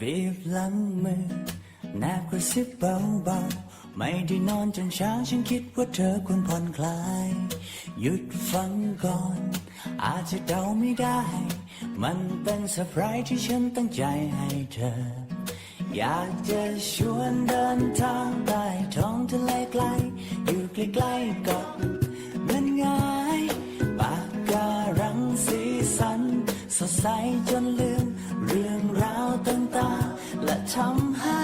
บีบหลังมือแนบกระซิบเบาๆ ไม่ได้นอนจนเช้าฉันคิดว่าเธอควรผ่อนคลาย หยุดฟังก่อน อาจจะเดาไม่ได้ มันเป็นเซอร์ไพรส์ที่ฉันตั้งใจให้เธอ อยากจะชวนเดินทางใต้ท้องทะเลไกล อยู่ใกล้ๆก่อน ใสจนลืม เรื่องราวต่างๆ และทำให้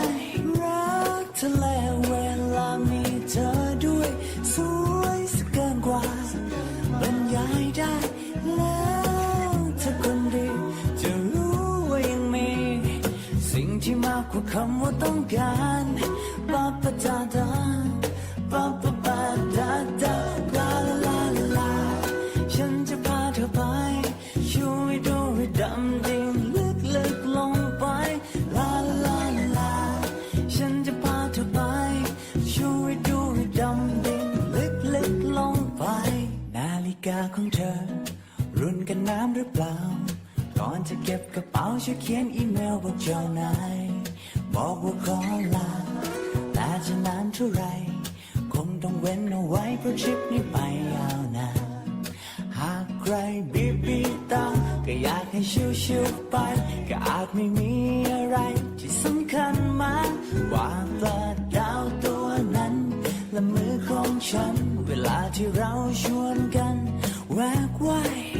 รักทะเลเวลามีเธอด้วย สวยสเกินกว่าบรรยายได้แล้วถ้าคนดี จะรู้ว่ายังมี สิ่งที่มากกว่าคำว่าต้องการปาปะดาดา ของเธอ รุ่นกันน้ำหรือเปล่า ก่อนจะเก็บกระเป๋าช่วยเขียนอีเมลบอกเจ้านายบอกว่าขอลาแต่จะนานเท่าไร คงต้องเว้นเอาไว้เพราะทริปนี้ไปยาวนานหากใครบีบบีตาก็อยากให้ชิวๆไป ก็อาจไม่มีอะไร ที่สำคัญมากกว่าปลาดาวตัวนั้น และมือของฉัน เวลาที่เราชวนกัน Why? why?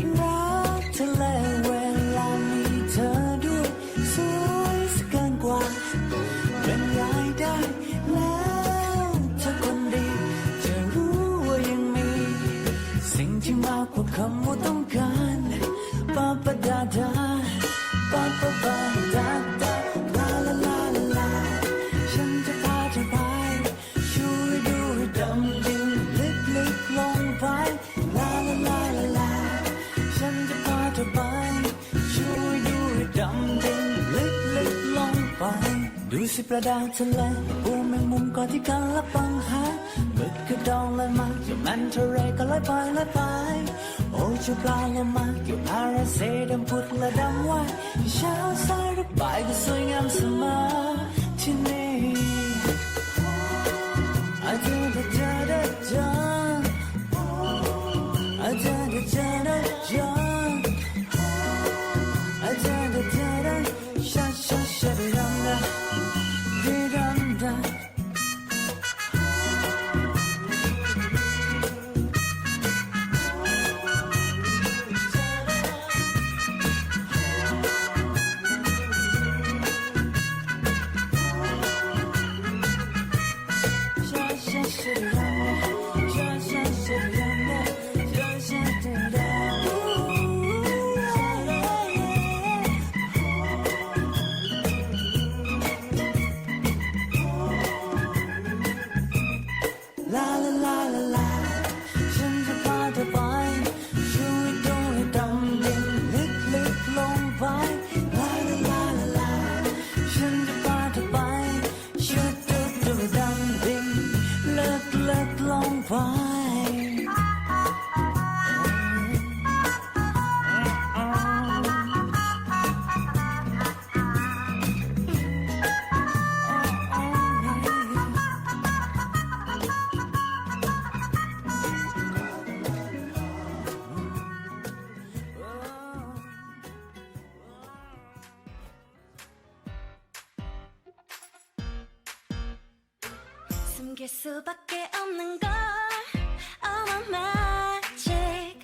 สิประดาทะเลปูแมงมุมก่อนที่กันละปังหาหมึกกระดองลอยมาเจ้าแมนเทเรก็ลอยไปลอยไป โอ้ชูปลาโลมาเกี่ยวพาราเซดำพุดและดำว่ายเช้าสายหรือบ่ายก็สวยงามเสมอที่นี่อาจ 숨길 수밖에 없는 my magic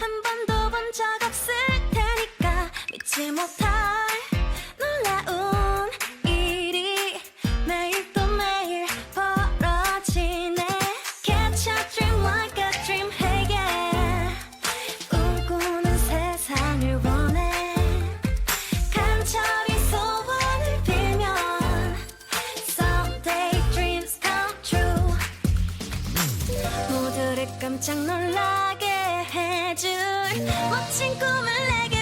한 번도 본 적 없을 테니까 믿지 못할 깜짝 놀라게 해줄 멋진 꿈을 내게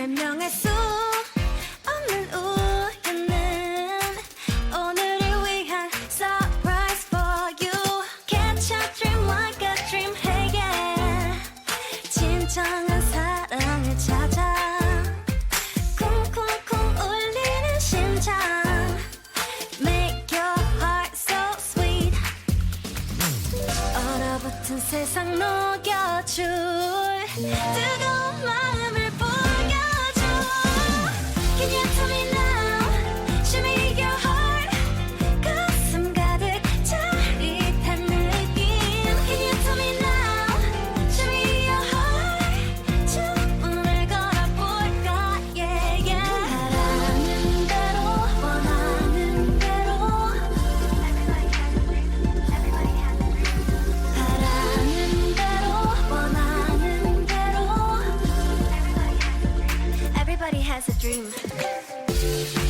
설명할 수 없는 우연은 오늘을 위한 surprise for you Catch a dream like a dream hey yeah 진정한 사랑을 찾아 쿵쿵쿵 울리는 심장 Make your heart so sweet 얼어붙은 세상 녹여줄 뜨거운 마음을 Thank you.